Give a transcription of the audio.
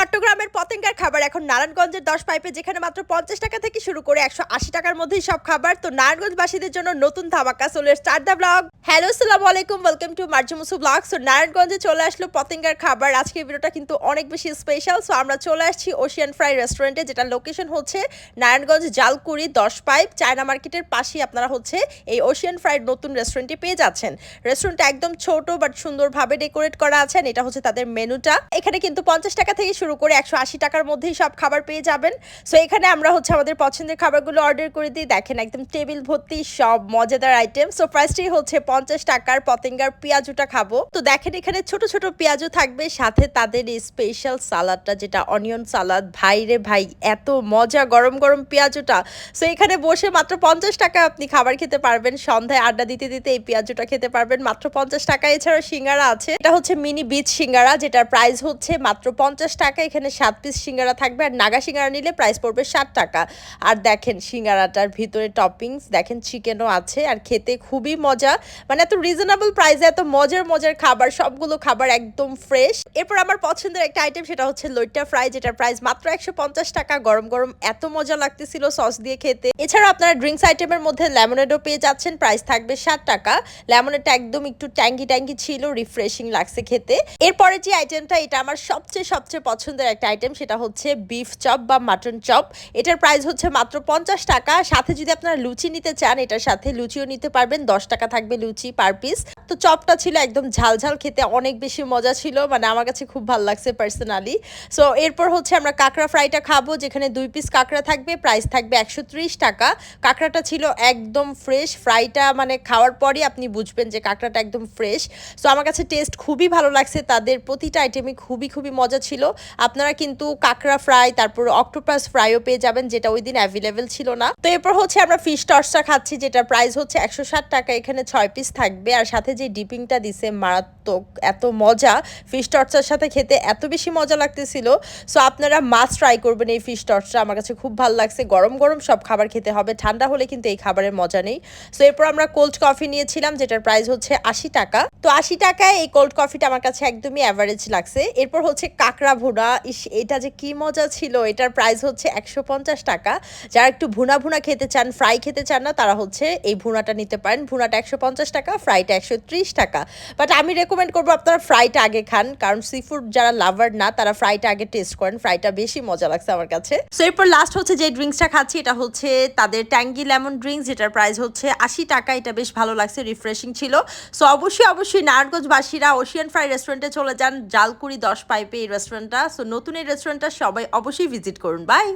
চট্টগ্রামের পতেঙ্গার খাবার এখন নারায়ণগঞ্জের দশ পাইপে, যেখানে মাত্র পঞ্চাশ টাকা থেকে শুরু করে একশো আশি টাকার মধ্যেই সব খাবার। তো নারায়ণগঞ্জবাসীদের জন্য নতুন ধামাকা চলে স্টার্ট দ্য ব্লগ। হ্যালো সালাম আলাইকুম ওয়েলকাম টু মার্জুমুসু ব্লগ সো নারায়ণগঞ্জে চলে আসলো পতেঙ্গার খাবার। আজকের ভিডিওটা কিন্তু অনেক বেশি স্পেশাল সো আমরা চলে আসছি ওশিয়ান ফ্রাই রেস্টুরেন্টে যেটা লোকেশন হচ্ছে নারায়ণগঞ্জ জালকুড়ি দশ পাইপ। চায়না মার্কেটের পাশেই আপনারা হচ্ছে এই ওশিয়ান ফ্রাইড নতুন রেস্টুরেন্টে পেয়ে যাচ্ছেন। রেস্টুরেন্টটা একদম ছোট বাট সুন্দরভাবে ডেকোরেট করা আছেন এটা হচ্ছে তাদের মেনুটা এখানে কিন্তু পঞ্চাশ টাকা থেকে শুরু করে একশো আশি টাকার মধ্যেই সব খাবার পেয়ে যাবেন। সো এখানে আমরা হচ্ছে আমাদের পছন্দের খাবারগুলো অর্ডার করে দিই। দেখেন, একদম টেবিল ভর্তি সব মজাদার আইটেম সো ফার্স্টেই হচ্ছে পঞ্চাশ টাকার পতেঙ্গার পেঁয়াজুটা খাব। তো দেখেন, এখানে ছোট ছোট পেঁয়াজু থাকবে। সাথে তাদের স্পেশাল সালাদটা, যেটা অনিয়ন সালাদ ভাই রে ভাই, এত মজা গরম গরম পেঁয়াজুটা। সো এখানে বসে মাত্র পঞ্চাশ টাকা আপনি খাবার খেতে পারবেন। সন্ধ্যায় আড্ডা দিতে দিতে এই পেঁয়াজুটা খেতে পারবেন। মাত্র পঞ্চাশ টাকা এছাড়া সিঙ্গারা আছে। এটা হচ্ছে মিনি বিচ সিঙ্গারা, যেটার প্রাইস হচ্ছে মাত্র পঞ্চাশ টাকা। এখানে সাত পিস সিঙ্গারা থাকবে আর নাগা সিঙ্গারা নিলে প্রাইস পড়বে ষাট টাকা। আর দেখেন সিঙ্গারাটার ভিতরে টপিংস দেখেন চিকেনও আছে আর খেতে খুবই মজা। মানে এত রিজনেবল প্রাইসে এত মজার মজার খাবার, সবগুলো খাবার একদম ফ্রেশ এরপর আমার পছন্দের একটা আইটেম সেটা হচ্ছে লইট্টা ফ্রাই যেটার প্রাইস মাত্র একশো পঞ্চাশ টাকা। গরম গরম এত মজা লাগতেছিল সস দিয়ে খেতে। এছাড়া আপনারা ড্রিঙ্কস আইটেমের মধ্যে লেমনেডও পেয়ে যাচ্ছেন প্রাইস থাকবে ষাট টাকা। লেমনেডটা একদম একটু ট্যাঙ্গি ট্যাঙ্গি ছিল রিফ্রেশিং লাগছে খেতে। এরপরে যে আইটেমটা এটা আমার সবচেয়ে সবচেয়ে পছন্দের একটা আইটেম সেটা হচ্ছে বিফ চপ বা মাটন চপ এটার প্রাইস হচ্ছে মাত্র পঞ্চাশ টাকা। সাথে যদি আপনারা লুচি নিতে চান, এটার সাথে লুচিও নিতে পারবেন। দশ টাকা থাকবে লুচি পার পিস তো চপটা ছিল একদম ঝাল ঝাল, খেতে অনেক বেশি মজা ছিল। মানে আমার কাছে খুব ভালো লাগছে পার্সোনালি সো এরপর হচ্ছে আমরা কাঁকড়া ফ্রাইটা খাব, যেখানে দুই পিস কাঁকড়া থাকবে। প্রাইস থাকবে একশো ত্রিশ টাকা। কাঁকড়াটা ছিল একদম ফ্রেশ ফ্রাইটা মানে খাওয়ার পরই আপনি বুঝবেন যে কাঁকড়াটা একদম ফ্রেশ সো আমার কাছে টেস্ট খুবই ভালো লাগছে। তাদের প্রতিটা আইটেমই খুবই খুবই মজা ছিল। আপনারা কিন্তু কাঁকড়া ফ্রাই, তারপর অক্টোপাস ফ্রাইও পেয়ে যাবেন, যেটা ওই দিন অ্যাভেলেবেল ছিল না। তো এরপর হচ্ছে আমরা ফিশ টসটা খাচ্ছি যেটা প্রাইস হচ্ছে একশো ষাট টাকা, এখানে ছয় পিস থাকবে। আর সাথে যে ডিপিংটা দিছে, মারাত্মক এত মজা ফিশ টর্চার সাথে খেতে এত বেশি মজা লাগতেছিল। সো আপনারা মাছ ট্রাই করবেন এই ফিশ টর্চটা আমার কাছে খুব ভালো লাগছে। গরম গরম সব খাবার খেতে হবে। ঠান্ডা হলে কিন্তু এই খাবারের মজা নেই। সো এরপর আমরা কোল্ড কফি নিয়েছিলাম, যেটার প্রাইস হচ্ছে আশি টাকা। তো আশি টাকায় এই কোল্ড কফিটা আমার কাছে একদমই অ্যাভারেজ লাগছে। এরপর হচ্ছে কাঁকড়া ভুনা। ইস, এটা যে কি মজা ছিল, এটার প্রাইস হচ্ছে একশো পঞ্চাশ টাকা। যারা একটু ভুনা ভুনা খেতে চান ফ্রাই খেতে চান না, তারা হচ্ছে এই ভুনাটা নিতে পারেন। ভুনাটা একশো পঞ্চাশ টাকা ফ্রাইটা একশো ত্রিশ টাকা। বাট আমি রেকমেন্ড করব আপনারা ফ্রাইটা আগে খান, কারণ সি ফুড যারা লাভার না, তারা ফ্রাইটা আগে টেস্ট করেন। ফ্রাইটা বেশি মজা লাগছে আমার কাছে। সো এরপর লাস্ট হচ্ছে যে ড্রিঙ্কসটা খাচ্ছি, এটা হচ্ছে তাদের ট্যাঙ্গি লেমন ড্রিঙ্কস যেটার প্রাইস হচ্ছে আশি টাকা। এটা বেশ ভালো লাগছে রিফ্রেশিং ছিল। সো অবশ্যই অবশ্যই নারায়ণগঞ্জবাসীরা ওশিয়ান ফ্রাই রেস্টুরেন্টে চলে যান। জালকুড়ি দশ পাইপে এই রেস্টুরেন্টটা সো নতুন এই রেস্টুরেন্টটা সবাই অবশ্যই ভিজিট করুন। বাই